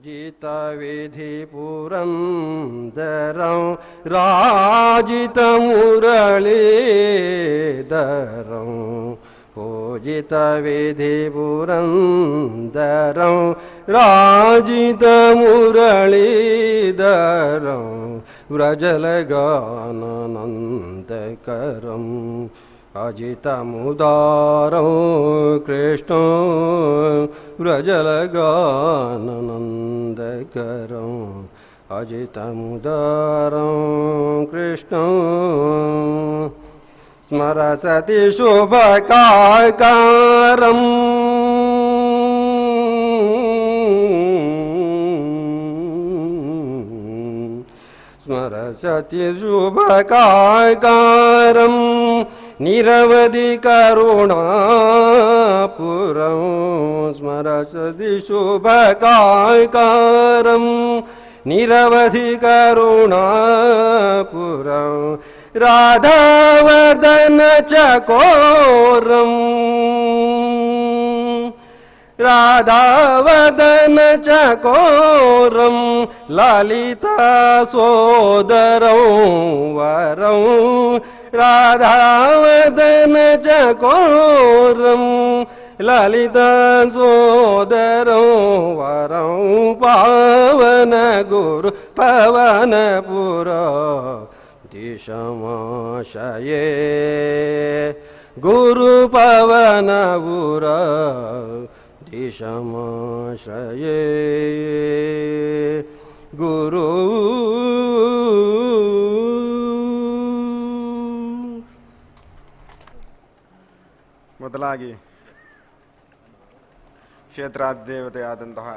पूजितविधिपुरन्दरं राजितमुरलीधरं पूजितविधिपुरन्दरं राजितमुरलीधरं व्रजलगानन्दकरम् अजितमुदारं कृष्णो व्रजलगानन्दकरम् अजितमुदारं कृष्णो स्मरसति शुभकाकारम् स्मरसति शुभकाकारं निरवधि करुणापुरं स्मरसति शुभकाकारं निरवधि करुणापुरं राधावदन चकोरम् राधावदन चकोरं ललिता सोदरं वरं। राधावदन चकोरं ललिता सोदरं वरं। पावन गुरु पवनपुर दिशमाशये। गुरुपवनपुर दिशमाश्रये गुरु ಮೊದಲಾಗಿ ಕ್ಷೇತ್ರಾದೇವತೆಯಾದಂತಹ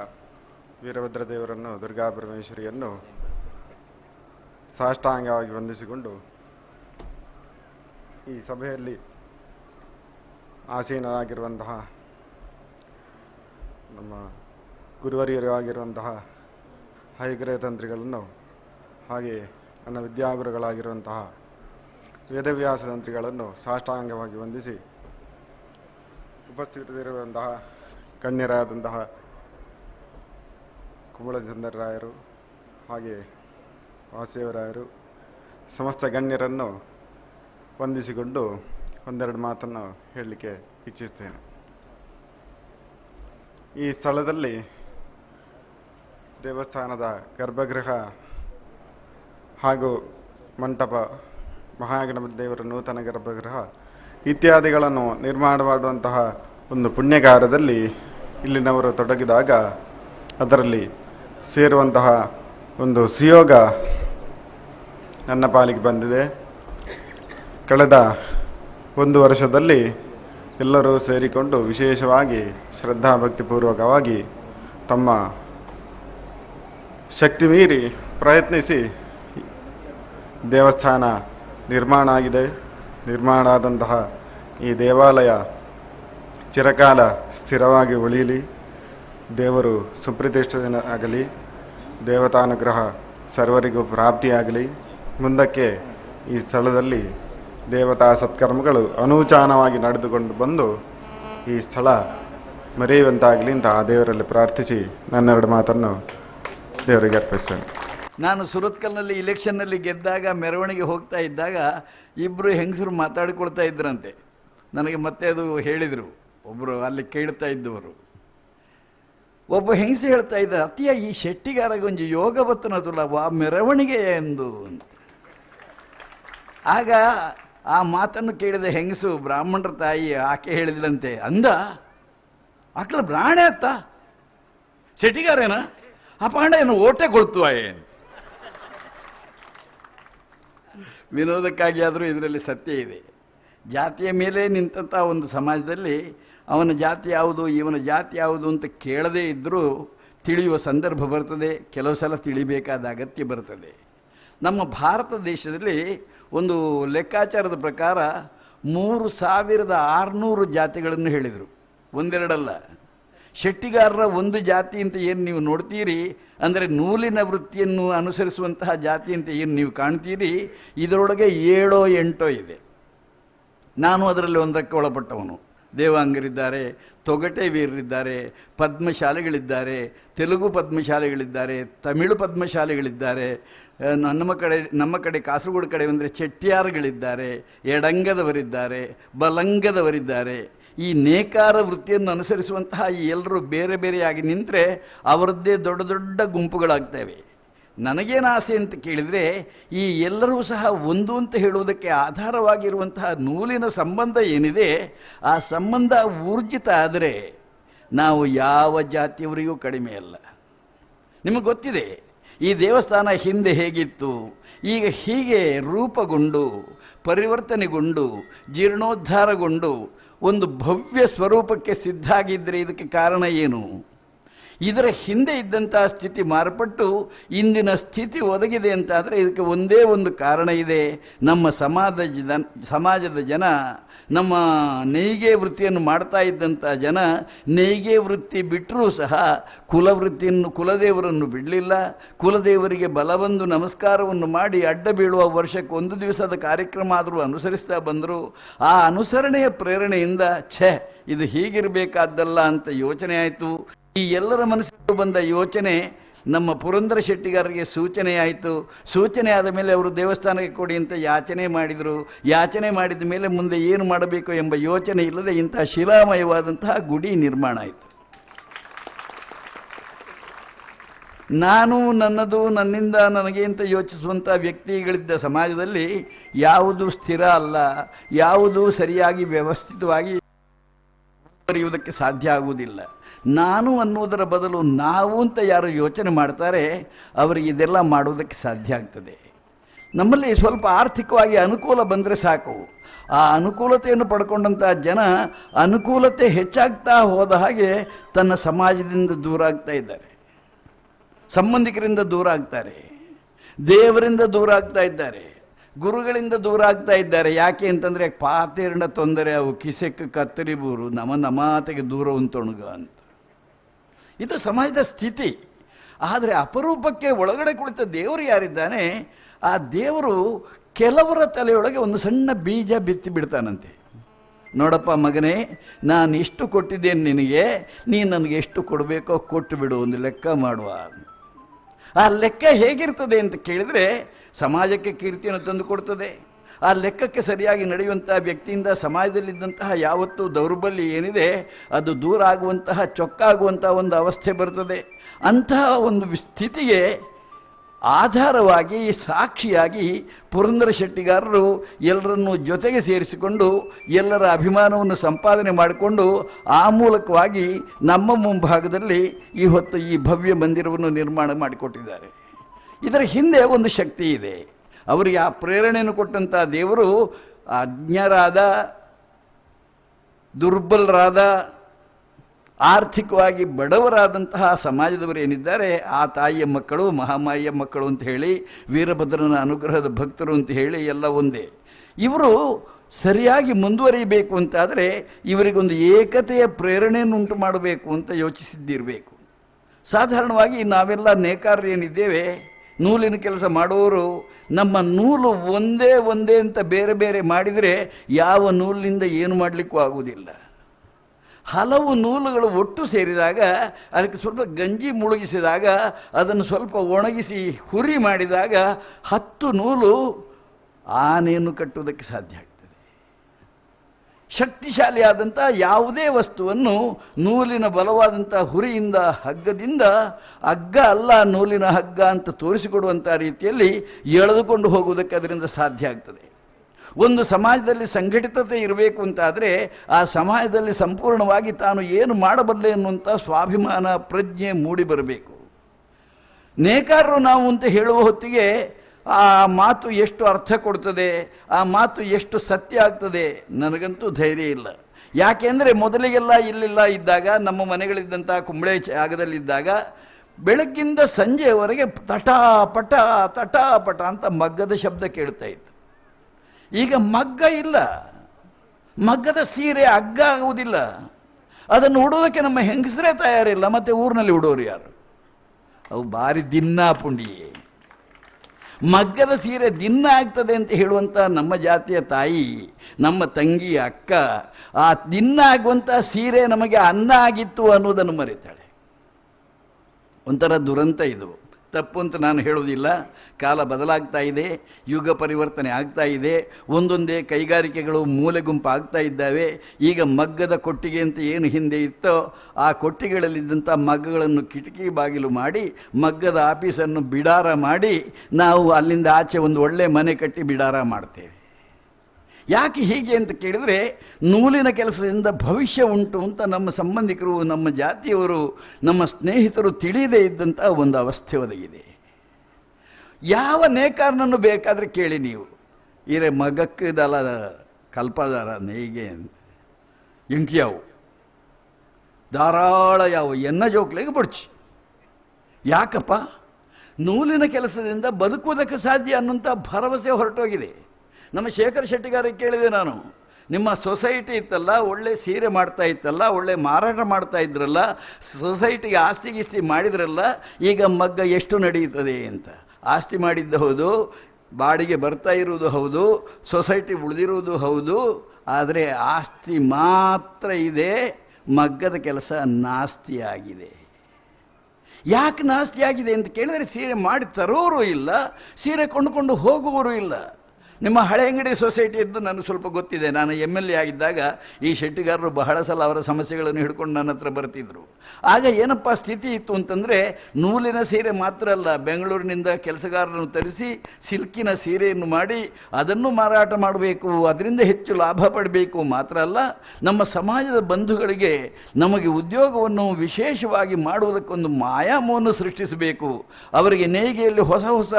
ವೀರಭದ್ರ ದೇವರನ್ನು ದುರ್ಗಾ ಪರಮೇಶ್ವರಿಯನ್ನು ಸಾಷ್ಟಾಂಗವಾಗಿ ವಂದಿಸಿಕೊಂಡು ಈ ಸಭೆಯಲ್ಲಿ ಆಸೀನರಾಗಿರುವಂತಹ ನಮ್ಮ ಗುರುವರಿಯರು ಆಗಿರುವಂತಹ ಹೈಗ್ರಹ ತಂತ್ರಿಗಳನ್ನು ಹಾಗೆಯೇ ನನ್ನ ವಿದ್ಯಾಗುರುಗಳಾಗಿರುವಂತಹ ವೇದವ್ಯಾಸ ತಂತ್ರಿಗಳನ್ನು ಸಾಷ್ಟಾಂಗವಾಗಿ ವಂದಿಸಿ ಉಪಸ್ಥಿತರಿರುವಂತಹ ಗಣ್ಯರಾದಂತಹ ಕುಂಬಳಚಂದ್ರರಾಯರು ಹಾಗೆ ವಾಸುದೇವರಾಯರು ಸಮಸ್ತ ಗಣ್ಯರನ್ನು ವಂದಿಸಿಕೊಂಡು ಒಂದೆರಡು ಮಾತನ್ನು ಹೇಳಲಿಕ್ಕೆ ಇಚ್ಛಿಸ್ತೇನೆ ಈ ಸ್ಥಳದಲ್ಲಿ ದೇವಸ್ಥಾನದ ಗರ್ಭಗೃಹ ಹಾಗೂ ಮಂಟಪ ಮಹಾಗಣಪತಿ ದೇವರ ನೂತನ ಗರ್ಭಗೃಹ ಇತ್ಯಾದಿಗಳನ್ನು ನಿರ್ಮಾಣ ಮಾಡುವಂತಹ ಒಂದು ಪುಣ್ಯಕಾರ್ಯದಲ್ಲಿ ಇಲ್ಲಿನವರು ತೊಡಗಿದಾಗ ಅದರಲ್ಲಿ ಸೇರುವಂತಹ ಒಂದು ಸುಯೋಗ ನನ್ನ ಪಾಲಿಗೆ ಬಂದಿದೆ. ಕಳೆದ ಒಂದು ವರ್ಷದಲ್ಲಿ ಎಲ್ಲರೂ ಸೇರಿಕೊಂಡು ವಿಶೇಷವಾಗಿ ಶ್ರದ್ಧಾಭಕ್ತಿಪೂರ್ವಕವಾಗಿ ತಮ್ಮ ಶಕ್ತಿ ಮೀರಿ ಪ್ರಯತ್ನಿಸಿ ದೇವಸ್ಥಾನ ನಿರ್ಮಾಣ ಆಗಿದೆ. ನಿರ್ಮಾಣ ಆದಂತಹ ಈ ದೇವಾಲಯ ಚಿರಕಾಲ ಸ್ಥಿರವಾಗಿ ಉಳಿಯಲಿ. ದೇವರು ಸುಪ್ರತಿಷ್ಠಿತನ ಆಗಲಿ. ದೇವತಾನುಗ್ರಹ ಸರ್ವರಿಗೂ ಪ್ರಾಪ್ತಿಯಾಗಲಿ. ಮುಂದಕ್ಕೆ ಈ ಸ್ಥಳದಲ್ಲಿ ದೇವತಾ ಸತ್ಕರ್ಮಗಳು ಅನೂಚಾನವಾಗಿ ನಡೆದುಕೊಂಡು ಬಂದು ಈ ಸ್ಥಳ ಮರೆಯುವಂತಾಗಲಿ ಅಂತ ಆ ದೇವರಲ್ಲಿ ಪ್ರಾರ್ಥಿಸಿ ನನ್ನೆರಡು ಮಾತನ್ನು ದೇವರಿಗೆ ಅರ್ಪಿಸ್ತೇನೆ. ನಾನು ಸುರತ್ಕಲ್ನಲ್ಲಿ ಇಲೆಕ್ಷನ್ನಲ್ಲಿ ಗೆದ್ದಾಗ, ಮೆರವಣಿಗೆ ಹೋಗ್ತಾ ಇದ್ದಾಗ ಇಬ್ಬರು ಹೆಂಗಸರು ಮಾತಾಡಿಕೊಳ್ತಾ ಇದ್ರಂತೆ. ನನಗೆ ಮತ್ತೆ ಅದು ಹೇಳಿದರು. ಒಬ್ಬರು ಅಲ್ಲಿ ಕೇಳ್ತಾ ಇದ್ದವರು. ಒಬ್ಬ ಹೆಂಗಸು ಹೇಳ್ತಾ ಇದ್ದ ಅತಿಯ ಈ ಶೆಟ್ಟಿಗಾರಗೊಂಜು ಯೋಗ ಬತ್ತನದುಲ್ಲ ಆ ಮೆರವಣಿಗೆ ಎಂದು. ಆಗ ಆ ಮಾತನ್ನು ಕೇಳಿದ ಹೆಂಗಸು, ಬ್ರಾಹ್ಮಣರ ತಾಯಿ ಆಕೆ ಹೇಳಿದ್ಲಂತೆ, ಅಂದ, ಆಕಳ ಬ್ರಾಣೆ ಅತ್ತ. ಶೆಟ್ಟಿಗಾರೇನ? ಆ ಪಾಂಡ ಏನು ಓಟೆ ಕೊಳ್ತುವಾಯೇ ವಿನೋದಕ್ಕಾಗಿ ಆದರೂ ಇದರಲ್ಲಿ ಸತ್ಯ ಇದೆ. ಜಾತಿಯ ಮೇಲೆ ನಿಂತಹ ಒಂದು ಸಮಾಜದಲ್ಲಿ ಅವನ ಜಾತಿ ಯಾವುದು, ಇವನ ಜಾತಿ ಯಾವುದು ಅಂತ ಕೇಳದೇ ಇದ್ದರೂ ತಿಳಿಯುವ ಸಂದರ್ಭ ಬರ್ತದೆ, ಕೆಲವು ಸಲ ತಿಳಿಬೇಕಾದ ಅಗತ್ಯ ಬರ್ತದೆ. ನಮ್ಮ ಭಾರತ ದೇಶದಲ್ಲಿ ಒಂದು ಲೆಕ್ಕಾಚಾರದ ಪ್ರಕಾರ ಮೂರು ಸಾವಿರದ ಆರುನೂರು ಜಾತಿಗಳನ್ನು ಹೇಳಿದರು. ಒಂದೆರಡಲ್ಲ. ಶೆಟ್ಟಿಗಾರರ ಒಂದು ಜಾತಿ ಅಂತ ಏನು ನೀವು ನೋಡ್ತೀರಿ? ಅಂದರೆ ನೂಲಿನ ವೃತ್ತಿಯನ್ನು ಅನುಸರಿಸುವಂತಹ ಜಾತಿ ಅಂತ ಏನು ನೀವು ಕಾಣ್ತೀರಿ? ಇದರೊಳಗೆ ಏಳೋ ಎಂಟೋ ಇದೆ. ನಾನು ಅದರಲ್ಲಿ ಒಂದಕ್ಕೆ ಒಳಪಟ್ಟವನು. ದೇವಾಂಗರಿದ್ದಾರೆ, ತೊಗಟೆ ವೀರರಿದ್ದಾರೆ, ಪದ್ಮಶಾಲೆಗಳಿದ್ದಾರೆ, ತೆಲುಗು ಪದ್ಮಶಾಲೆಗಳಿದ್ದಾರೆ, ತಮಿಳು ಪದ್ಮಶಾಲೆಗಳಿದ್ದಾರೆ ನಮ್ಮ ಕಡೆ ನಮ್ಮ ಕಡೆ ಕಾಸರಗೋಡು ಕಡೆ ಅಂದರೆ ಚೆಟ್ಟಿಯಾರ್ಗಳಿದ್ದಾರೆ, ಎಡಂಗದವರಿದ್ದಾರೆ, ಬಲಂಗದವರಿದ್ದಾರೆ. ಈ ನೇಕಾರ ವೃತ್ತಿಯನ್ನು ಅನುಸರಿಸುವಂತಹ ಈ ಎಲ್ಲರೂ ಬೇರೆ ಬೇರೆಯಾಗಿ ನಿಂತರೆ ಅವರದ್ದೇ ದೊಡ್ಡ ದೊಡ್ಡ ಗುಂಪುಗಳಾಗ್ತವೆ. ನನಗೇನು ಆಸೆ ಅಂತ ಕೇಳಿದರೆ, ಈ ಎಲ್ಲರೂ ಸಹ ಒಂದು ಅಂತ ಹೇಳುವುದಕ್ಕೆ ಆಧಾರವಾಗಿರುವಂತಹ ನೂಲಿನ ಸಂಬಂಧ ಏನಿದೆ, ಆ ಸಂಬಂಧ ಊರ್ಜಿತ ಆದರೆ ನಾವು ಯಾವ ಜಾತಿಯವರಿಗೂ ಕಡಿಮೆ ಅಲ್ಲ. ನಿಮಗೆ ಗೊತ್ತಿದೆ, ಈ ದೇವಸ್ಥಾನ ಹಿಂದೆ ಹೇಗಿತ್ತು, ಈಗ ಹೀಗೆ ರೂಪಗೊಂಡು, ಪರಿವರ್ತನೆಗೊಂಡು, ಜೀರ್ಣೋದ್ಧಾರಗೊಂಡು, ಒಂದು ಭವ್ಯ ಸ್ವರೂಪಕ್ಕೆ ಸಿದ್ಧ ಆಗಿದ್ದರೆ ಇದಕ್ಕೆ ಕಾರಣ ಏನು? ಇದರ ಹಿಂದೆ ಇದ್ದಂತಹ ಸ್ಥಿತಿ ಮಾರ್ಪಟ್ಟು ಇಂದಿನ ಸ್ಥಿತಿ ಒದಗಿದೆ ಅಂತಾದರೆ ಇದಕ್ಕೆ ಒಂದೇ ಒಂದು ಕಾರಣ ಇದೆ. ನಮ್ಮ ಸಮಾಜದ ಜನ ಸಮಾಜದ ಜನ, ನಮ್ಮ ನೇಯ್ಗೆ ವೃತ್ತಿಯನ್ನು ಮಾಡ್ತಾ ಇದ್ದಂಥ ಜನ ನೇಯ್ಗೆ ವೃತ್ತಿ ಬಿಟ್ಟರೂ ಸಹ ಕುಲವೃತ್ತಿಯನ್ನು, ಕುಲದೇವರನ್ನು ಬಿಡಲಿಲ್ಲ. ಕುಲದೇವರಿಗೆ ಬಲವೊಂದು ನಮಸ್ಕಾರವನ್ನು ಮಾಡಿ ಅಡ್ಡ ಬೀಳುವ ವರ್ಷಕ್ಕೆ ಒಂದು ದಿವಸದ ಕಾರ್ಯಕ್ರಮ ಆದರೂ ಅನುಸರಿಸ್ತಾ ಬಂದರು. ಆ ಅನುಸರಣೆಯ ಪ್ರೇರಣೆಯಿಂದ ಛೆ, ಇದು ಹೀಗಿರಬೇಕಾದ್ದಲ್ಲ ಅಂತ ಯೋಚನೆ ಆಯಿತು. ಈ ಎಲ್ಲರ ಮನಸ್ಸಿಗೆ ಬಂದ ಯೋಚನೆ ನಮ್ಮ ಪುರಂದರ ಶೆಟ್ಟಿಗಾರರಿಗೆ ಸೂಚನೆ ಆಯಿತು. ಸೂಚನೆ ಆದ ಮೇಲೆ ಅವರು ದೇವಸ್ಥಾನಕ್ಕೆ ಕೊಡಿ ಅಂತ ಯಾಚನೆ ಮಾಡಿದರು. ಯಾಚನೆ ಮಾಡಿದ ಮೇಲೆ ಮುಂದೆ ಏನು ಮಾಡಬೇಕು ಎಂಬ ಯೋಚನೆ ಇಲ್ಲದೆ ಇಂತಹ ಶಿಲಾಮಯವಾದಂತಹ ಗುಡಿ ನಿರ್ಮಾಣ ಆಯಿತು. ನಾನು ನನ್ನದು ನನ್ನಿಂದ ನನಗೆ ಅಂತ ಯೋಚಿಸುವಂಥ ವ್ಯಕ್ತಿಗಳಿದ್ದ ಸಮಾಜದಲ್ಲಿ ಯಾವುದು ಸ್ಥಿರ ಅಲ್ಲ. ಯಾವುದು ಸರಿಯಾಗಿ ವ್ಯವಸ್ಥಿತವಾಗಿ ಬರೆಯುವುದಕ್ಕೆ ಸಾಧ್ಯ ಆಗುವುದಿಲ್ಲ. ನಾನು ಅನ್ನೋದರ ಬದಲು ನಾವು ಅಂತ ಯಾರು ಯೋಚನೆ ಮಾಡ್ತಾರೆ, ಅವರಿಗೆ ಇದೆಲ್ಲ ಮಾಡುವುದಕ್ಕೆ ಸಾಧ್ಯ ಆಗ್ತದೆ. ನಮ್ಮಲ್ಲಿ ಸ್ವಲ್ಪ ಆರ್ಥಿಕವಾಗಿ ಅನುಕೂಲ ಬಂದರೆ ಸಾಕು. ಆ ಅನುಕೂಲತೆಯನ್ನು ಪಡ್ಕೊಂಡಂಥ ಜನ ಅನುಕೂಲತೆ ಹೆಚ್ಚಾಗ್ತಾ ಹೋದ ಹಾಗೆ ತನ್ನ ಸಮಾಜದಿಂದ ದೂರ ಆಗ್ತಾ ಇದ್ದಾರೆ. ಸಂಬಂಧಿಕರಿಂದ ದೂರ ಆಗ್ತಾರೆ. ದೇವರಿಂದ ದೂರ ಆಗ್ತಾ ಇದ್ದಾರೆ. ಗುರುಗಳಿಂದ ದೂರ ಆಗ್ತಾ ಇದ್ದಾರೆ. ಯಾಕೆ ಅಂತಂದರೆ ಪಾತೀರ್ಣ ತೊಂದರೆ, ಅವು ಕಿಸೆಕ್ ಕತ್ತರಿಬೂರು ನಮ ನಮಾತೆಗೆ ದೂರ ಉಂತೊಣಗ ಅಂತ. ಇದು ಸಮಾಜದ ಸ್ಥಿತಿ. ಆದರೆ ಅಪರೂಪಕ್ಕೆ ಒಳಗಡೆ ಕುಳಿತ ದೇವರು ಯಾರಿದ್ದಾನೆ? ಆ ದೇವರು ಕೆಲವರ ತಲೆಯೊಳಗೆ ಒಂದು ಸಣ್ಣ ಬೀಜ ಬಿತ್ತಿ ಬಿಡ್ತಾನಂತೆ. ನೋಡಪ್ಪ ಮಗನೇ ನಾನು ಇಷ್ಟು ಕೊಟ್ಟಿದ್ದೇನೆ ನಿನಗೆ, ನೀನು ನನಗೆ ಎಷ್ಟು ಕೊಡಬೇಕೋ ಕೊಟ್ಟು ಬಿಡು, ಒಂದು ಲೆಕ್ಕ ಮಾಡುವ ಆ ಲೆಕ್ಕ ಹೇಗಿರ್ತದೆ ಅಂತ ಕೇಳಿದರೆ ಸಮಾಜಕ್ಕೆ ಕೀರ್ತಿಯನ್ನು ತಂದು ಕೊಡ್ತದೆ. ಆ ಲೆಕ್ಕಕ್ಕೆ ಸರಿಯಾಗಿ ನಡೆಯುವಂತಹ ವ್ಯಕ್ತಿಯಿಂದ ಸಮಾಜದಲ್ಲಿದ್ದಂತಹ ಯಾವತ್ತೂ ದೌರ್ಬಲ್ಯ ಏನಿದೆ, ಅದು ದೂರ ಆಗುವಂತಹ ಚೊಕ್ಕಾಗುವಂತಹ ಒಂದು ಅವಸ್ಥೆ ಬರ್ತದೆ. ಅಂತಹ ಒಂದು ಸ್ಥಿತಿಗೆ ಆಧಾರವಾಗಿ, ಸಾಕ್ಷಿಯಾಗಿ ಪುರಂದರ ಶೆಟ್ಟಿಗಾರರು ಎಲ್ಲರನ್ನು ಜೊತೆಗೆ ಸೇರಿಸಿಕೊಂಡು, ಎಲ್ಲರ ಅಭಿಮಾನವನ್ನು ಸಂಪಾದನೆ ಮಾಡಿಕೊಂಡು, ಆ ಮೂಲಕವಾಗಿ ನಮ್ಮ ಮುಂಭಾಗದಲ್ಲಿ ಈ ಹೊತ್ತು ಈ ಭವ್ಯ ಮಂದಿರವನ್ನು ನಿರ್ಮಾಣ ಮಾಡಿಕೊಟ್ಟಿದ್ದಾರೆ. ಇದರ ಹಿಂದೆ ಒಂದು ಶಕ್ತಿ ಇದೆ. ಅವರಿಗೆ ಆ ಪ್ರೇರಣೆಯನ್ನು ಕೊಟ್ಟಂಥ ದೇವರು ಅಜ್ಞರಾದ, ದುರ್ಬಲರಾದ ಆರ್ಥಿಕವಾಗಿ ಬಡವರಾದಂತಹ ಸಮಾಜದವರು ಏನಿದ್ದಾರೆ, ಆ ತಾಯಿಯ ಮಕ್ಕಳು, ಮಹಾಮಾಯಿಯ ಮಕ್ಕಳು ಅಂತ ಹೇಳಿ, ವೀರಭದ್ರನ ಅನುಗ್ರಹದ ಭಕ್ತರು ಅಂತ ಹೇಳಿ ಎಲ್ಲ ಒಂದೇ. ಇವರು ಸರಿಯಾಗಿ ಮುಂದುವರಿಯಬೇಕು ಅಂತಾದರೆ ಇವರಿಗೊಂದು ಏಕತೆಯ ಪ್ರೇರಣೆಯನ್ನುಂಟು ಮಾಡಬೇಕು ಅಂತ ಯೋಚಿಸಿದ್ದಿರಬೇಕು. ಸಾಧಾರಣವಾಗಿ ನಾವೆಲ್ಲ ನೇಕಾರರು ಏನಿದ್ದೇವೆ, ನೂಲಿನ ಕೆಲಸ ಮಾಡುವವರು ನಮ್ಮ ನೂಲು ಒಂದೇ ಒಂದೇ ಅಂತ ಬೇರೆ ಬೇರೆ ಮಾಡಿದರೆ ಯಾವ ನೂಲಿನಿಂದ ಏನು ಮಾಡಲಿಕ್ಕೂ ಆಗುವುದಿಲ್ಲ. ಹಲವು ನೂಲುಗಳು ಒಟ್ಟು ಸೇರಿದಾಗ, ಅದಕ್ಕೆ ಸ್ವಲ್ಪ ಗಂಜಿ ಮುಳುಗಿಸಿದಾಗ, ಅದನ್ನು ಸ್ವಲ್ಪ ಒಣಗಿಸಿ ಹುರಿ ಮಾಡಿದಾಗ ಹತ್ತು ನೂಲು ಆನೆಯನ್ನು ಕಟ್ಟುವುದಕ್ಕೆ ಸಾಧ್ಯ ಆಗ್ತದೆ. ಶಕ್ತಿಶಾಲಿಯಾದಂಥ ಯಾವುದೇ ವಸ್ತುವನ್ನು ನೂಲಿನ ಬಲವಾದಂಥ ಹುರಿಯಿಂದ, ಹಗ್ಗದಿಂದ, ಹಗ್ಗ ಅಲ್ಲ ನೂಲಿನ ಹಗ್ಗ ಅಂತ ತೋರಿಸಿಕೊಡುವಂಥ ರೀತಿಯಲ್ಲಿ ಎಳೆದುಕೊಂಡು ಹೋಗುವುದಕ್ಕೆ ಅದರಿಂದ ಸಾಧ್ಯ ಆಗ್ತದೆ. ಒಂದು ಸಮಾಜದಲ್ಲಿ ಸಂಘಟಿತತೆ ಇರಬೇಕು ಅಂತಾದರೆ ಆ ಸಮಾಜದಲ್ಲಿ ಸಂಪೂರ್ಣವಾಗಿ ತಾನು ಏನು ಮಾಡಬಲ್ಲೆ ಅನ್ನುವಂಥ ಸ್ವಾಭಿಮಾನ, ಪ್ರಜ್ಞೆ ಮೂಡಿ ಬರಬೇಕು. ನೇಕಾರರು ನಾವು ಅಂತ ಹೇಳುವ ಹೊತ್ತಿಗೆ ಆ ಮಾತು ಎಷ್ಟು ಅರ್ಥ ಕೊಡ್ತದೆ, ಆ ಮಾತು ಎಷ್ಟು ಸತ್ಯ ಆಗ್ತದೆ ನನಗಂತೂ ಧೈರ್ಯ ಇಲ್ಲ. ಯಾಕೆಂದರೆ ಮೊದಲಿಗೆಲ್ಲ ಇಲ್ಲಿಲ್ಲ ಇದ್ದಾಗ, ನಮ್ಮ ಮನೆಗಳಿದ್ದಂಥ ಕುಂಬಳೆ ಜಾಗದಲ್ಲಿದ್ದಾಗ ಬೆಳಗ್ಗಿಂದ ಸಂಜೆವರೆಗೆ ತಟಾ ಪಟ ತಟಾ ಪಟ ಅಂತ ಮಗ್ಗದ ಶಬ್ದ ಕೇಳ್ತಾ ಇತ್ತು. ಈಗ ಮಗ್ಗ ಇಲ್ಲ. ಮಗ್ಗದ ಸೀರೆ ಅಗ್ಗ ಆಗುವುದಿಲ್ಲ ಅದನ್ನು ಉಡೋದಕ್ಕೆ ನಮ್ಮ ಹೆಂಗಸರೇ ತಯಾರಿಲ್ಲ, ಮತ್ತೆ ಊರಿನಲ್ಲಿ ಉಡೋರು ಯಾರು? ಅವು ಭಾರಿ ದಿನ್ನ ಪುಂಡಿ ಮಗ್ಗದ ಸೀರೆ ದಿನ್ನ ಆಗ್ತದೆ ಅಂತ ಹೇಳುವಂಥ ನಮ್ಮ ಜಾತಿಯ ತಾಯಿ, ನಮ್ಮ ತಂಗಿ ಅಕ್ಕ, ಆ ದಿನ ಆಗುವಂಥ ಸೀರೆ ನಮಗೆ ಅನ್ನ ಆಗಿತ್ತು ಅನ್ನೋದನ್ನು ಮರೀತಾಳೆ. ಒಂಥರ ದುರಂತ ಇದು. ತಪ್ಪು ಅಂತ ನಾನು ಹೇಳುವುದಿಲ್ಲ. ಕಾಲ ಬದಲಾಗ್ತಾ ಇದೆ, ಯುಗ ಪರಿವರ್ತನೆ ಆಗ್ತಾ ಇದೆ, ಒಂದೊಂದೇ ಕೈಗಾರಿಕೆಗಳು ಮೂಲೆ ಗುಂಪು ಆಗ್ತಾ ಇದ್ದಾವೆ. ಈಗ ಮಗ್ಗದ ಕೊಟ್ಟಿಗೆ ಅಂತ ಏನು ಹಿಂದೆ ಇತ್ತೋ, ಆ ಕೊಟ್ಟಿಗೆಗಳಲ್ಲಿದ್ದಂಥ ಮಗ್ಗಗಳನ್ನು ಕಿಟಕಿ ಬಾಗಿಲು ಮಾಡಿ, ಮಗ್ಗದ ಆಫೀಸನ್ನು ಬಿಡಾರ ಮಾಡಿ, ನಾವು ಅಲ್ಲಿಂದ ಆಚೆ ಒಂದು ಒಳ್ಳೆ ಮನೆ ಕಟ್ಟಿ ಬಿಡಾರ ಮಾಡ್ತೇವೆ. ಯಾಕೆ ಹೀಗೆ ಅಂತ ಕೇಳಿದರೆ ನೂಲಿನ ಕೆಲಸದಿಂದ ಭವಿಷ್ಯ ಉಂಟು ಅಂತ ನಮ್ಮ ಸಂಬಂಧಿಕರು, ನಮ್ಮ ಜಾತಿಯವರು, ನಮ್ಮ ಸ್ನೇಹಿತರು ತಿಳಿಯದೇ ಇದ್ದಂಥ ಒಂದು ಅವಸ್ಥೆ ಒದಗಿದೆ. ಯಾವ ನೇಕಾರನನ್ನು ಬೇಕಾದರೆ ಕೇಳಿ ನೀವು. ಇರೆ ಮಗಕ್ಕದಲ್ಲ ಕಲ್ಪದಾರ ನೇಯ್ಗೆ ಎಂಕ್ಯಾವು ಧಾರಾಳ ಯಾವ? ಎನ್ನ ಜೋಕ್ಲಿಗೆ ಬಡ್ಚಿ. ಯಾಕಪ್ಪ? ನೂಲಿನ ಕೆಲಸದಿಂದ ಬದುಕುವುದಕ್ಕೆ ಸಾಧ್ಯ ಅನ್ನುವಂಥ ಭರವಸೆ ಹೊರಟೋಗಿದೆ. ನಮ್ಮ ಶೇಖರ್ ಶೆಟ್ಟಿಗಾರಿಗೆ ಕೇಳಿದೆ ನಾನು. ನಿಮ್ಮ ಸೊಸೈಟಿ ಇತ್ತಲ್ಲ, ಒಳ್ಳೆ ಸೀರೆ ಮಾಡ್ತಾ ಇತ್ತಲ್ಲ, ಒಳ್ಳೆ ಮಾರಾಟ ಮಾಡ್ತಾ ಇದ್ರಲ್ಲ, ಸೊಸೈಟಿಗೆ ಆಸ್ತಿ ಗಿಸ್ತಿ ಮಾಡಿದ್ರಲ್ಲ, ಈಗ ಮಗ್ಗ ಎಷ್ಟು ನಡೆಯುತ್ತದೆ ಅಂತ. ಆಸ್ತಿ ಮಾಡಿದ್ದು ಹೌದು, ಬಾಡಿಗೆ ಬರ್ತಾ ಇರುವುದು ಹೌದು, ಸೊಸೈಟಿ ಉಳಿದಿರುವುದು ಹೌದು, ಆದರೆ ಆಸ್ತಿ ಮಾತ್ರ ಇದೆ, ಮಗ್ಗದ ಕೆಲಸ ನಾಸ್ತಿಯಾಗಿದೆ. ಯಾಕೆ ನಾಸ್ತಿಯಾಗಿದೆ ಅಂತ ಕೇಳಿದರೆ ಸೀರೆ ಮಾಡಿ ತರೋರು ಇಲ್ಲ, ಸೀರೆ ಕೊಂಡುಕೊಂಡು ಹೋಗುವವರು ಇಲ್ಲ. ನಿಮ್ಮ ಹಳೆ ಅಂಗಡಿ ಸೊಸೈಟಿ ಇದ್ದು ನನಗೆ ಸ್ವಲ್ಪ ಗೊತ್ತಿದೆ. ನಾನು ಎಂ ಎಲ್ ಎ ಆಗಿದ್ದಾಗ ಈ ಶೆಟ್ಟಿಗಾರರು ಬಹಳ ಸಲ ಅವರ ಸಮಸ್ಯೆಗಳನ್ನು ಹಿಡ್ಕೊಂಡು ನನ್ನ ಹತ್ರ ಬರ್ತಿದ್ರು. ಆಗ ಏನಪ್ಪ ಸ್ಥಿತಿ ಇತ್ತು ಅಂತಂದರೆ ನೂಲಿನ ಸೀರೆ ಮಾತ್ರ ಅಲ್ಲ, ಬೆಂಗಳೂರಿನಿಂದ ಕೆಲಸಗಾರರನ್ನು ತರಿಸಿ ಸಿಲ್ಕಿನ ಸೀರೆಯನ್ನು ಮಾಡಿ ಅದನ್ನು ಮಾರಾಟ ಮಾಡಬೇಕು, ಅದರಿಂದ ಹೆಚ್ಚು ಲಾಭ ಪಡಬೇಕು ಮಾತ್ರ ಅಲ್ಲ, ನಮ್ಮ ಸಮಾಜದ ಬಂಧುಗಳಿಗೆ ನಮಗೆ ಉದ್ಯೋಗವನ್ನು ವಿಶೇಷವಾಗಿ ಮಾಡುವುದಕ್ಕೊಂದು ಮಾಯಾಮವನ್ನು ಸೃಷ್ಟಿಸಬೇಕು. ಅವರಿಗೆ ನೇಯ್ಗೆಯಲ್ಲಿ ಹೊಸ ಹೊಸ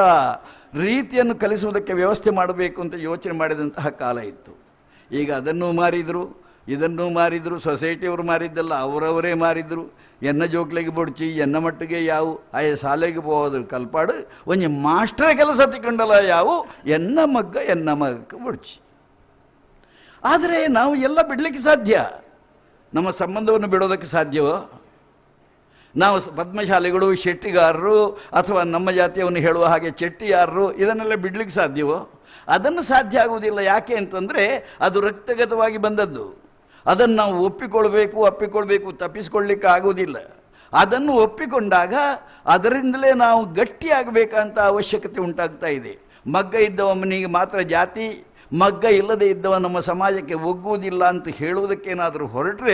ರೀತಿಯನ್ನು ಕಲಿಸುವುದಕ್ಕೆ ವ್ಯವಸ್ಥೆ ಮಾಡಬೇಕು ಅಂತ ಯೋಚನೆ ಮಾಡಿದಂತಹ ಕಾಲ ಇತ್ತು. ಈಗ ಅದನ್ನು ಮಾರಿದರು, ಇದನ್ನು ಮಾರಿದರು ಸೊಸೈಟಿಯವರು ಮಾರಿದ್ದಲ್ಲ, ಅವರವರೇ ಮಾರಿದರು. ಎನ್ನ ಜೋಕ್ಲೆಗೆ ಬೊಡ್ಚಿ, ಎನ್ನ ಮಟ್ಟಿಗೆ ಯಾವು, ಆಯ ಶಾಲೆಗೆ ಹೋದ್ರು ಕಲ್ಪಾಡು, ಒಂಜಿ ಮಾಸ್ಟರ್ ಕೆಲಸ ತಿಕೊಂಡಲ್ಲ ಯಾವು, ಎನ್ನ ಮಗ್ಗ, ಎನ್ನ ಮಗಕ್ಕೆ ಬೊಡ್ಚಿ. ಆದರೆ ನಾವು ಎಲ್ಲ ಬಿಡಲಿಕ್ಕೆ ಸಾಧ್ಯ. ನಮ್ಮ ಸಂಬಂಧವನ್ನು ಬಿಡೋದಕ್ಕೆ ಸಾಧ್ಯವೋ? ನಾವು ಪದ್ಮಶಾಲೆಗಳು, ಶೆಟ್ಟಿಗಾರರು ಅಥವಾ ನಮ್ಮ ಜಾತಿಯವನ್ನು ಹೇಳುವ ಹಾಗೆ ಚೆಟ್ಟಿಯಾರರು ಇದನ್ನೆಲ್ಲ ಬಿಡ್ಲಿಕ್ಕೆ ಸಾಧ್ಯವೋ? ಅದನ್ನು ಸಾಧ್ಯ ಆಗುವುದಿಲ್ಲ. ಯಾಕೆ ಅಂತಂದರೆ ಅದು ರಕ್ತಗತವಾಗಿ ಬಂದದ್ದು. ಅದನ್ನು ನಾವು ಒಪ್ಪಿಕೊಳ್ಬೇಕು, ಅಪ್ಪಿಕೊಳ್ಬೇಕು ತಪ್ಪಿಸ್ಕೊಳ್ಳಿಕ್ಕೆ ಆಗುವುದಿಲ್ಲ. ಅದನ್ನು ಒಪ್ಪಿಕೊಂಡಾಗ ಅದರಿಂದಲೇ ನಾವು ಗಟ್ಟಿಯಾಗಬೇಕಂತ ಅವಶ್ಯಕತೆ ಉಂಟಾಗ್ತಾ ಇದೆ. ಮಗ್ಗ ಇದ್ದವನಿಗೆ ಮಾತ್ರ ಜಾತಿ, ಮಗ್ಗ ಇಲ್ಲದೆ ಇದ್ದವ ನಮ್ಮ ಸಮಾಜಕ್ಕೆ ಒಗ್ಗುವುದಿಲ್ಲ ಅಂತ ಹೇಳುವುದಕ್ಕೇನಾದರೂ ಹೊರಟ್ರೆ